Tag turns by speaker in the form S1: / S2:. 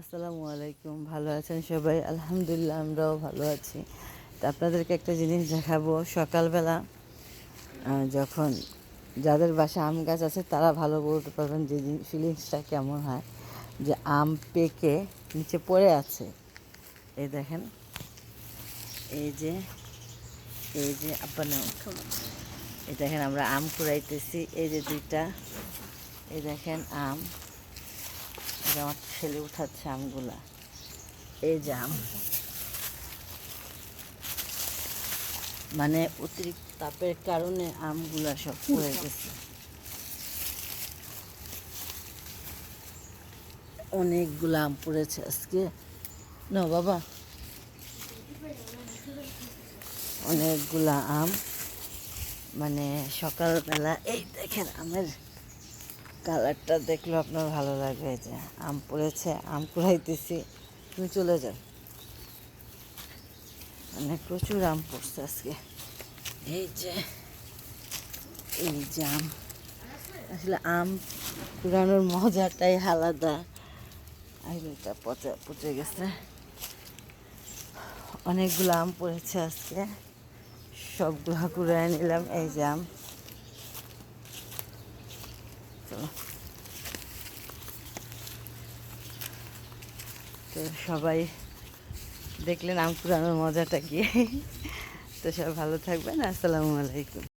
S1: আসসালামু আলাইকুম, ভালো আছেন সবাই? আলহামদুলিল্লাহ, আমরাও ভালো আছি। তা আপনাদেরকে একটা জিনিস দেখাবো। সকালবেলা যখন যাদের বাসা আম গাছ আছে, তারা ভালো বলতে পারবেন যে ফিলিংসটা কেমন হয়। যে আম পেকে নিচে পড়ে আছে। এই দেখেন। এই যে এই যে আপনার এই দেখেন, আমরা আম কুড়াইতেছি। এই যে দুইটা। এই দেখেন, আম। আমার ছেলে উঠাচ্ছে আমগুলা। এই যে আম। মানে অতিরিক্ত তাপের কারণে আমগুলা সব পড়ে গেছে। অনেকগুলো আম পড়েছে আজকে। না বাবা। অনেকগুলা আম। মানে সকালবেলা, এই দেখেন আমের কালারটা দেখলে আপনার ভালো লাগবে, এই যে আম পড়েছে, আম কুড়াইতেছি। তুমি চলে যাও। মানে প্রচুর আম পড়ছে আজকে। এই যে এই যে আম। আসলে আম কুড়ানোর মজাটাই আলাদা। এটা পচে পচে গেছে। অনেকগুলো আম পড়েছে আজকে। সবগুলো কুড়ায় নিলাম, এই যে আম। চলো তো সবাই দেখলেন আম মজাটা কি? তো সবাই ভালো থাকবেন আসসালামু আলাইকুম।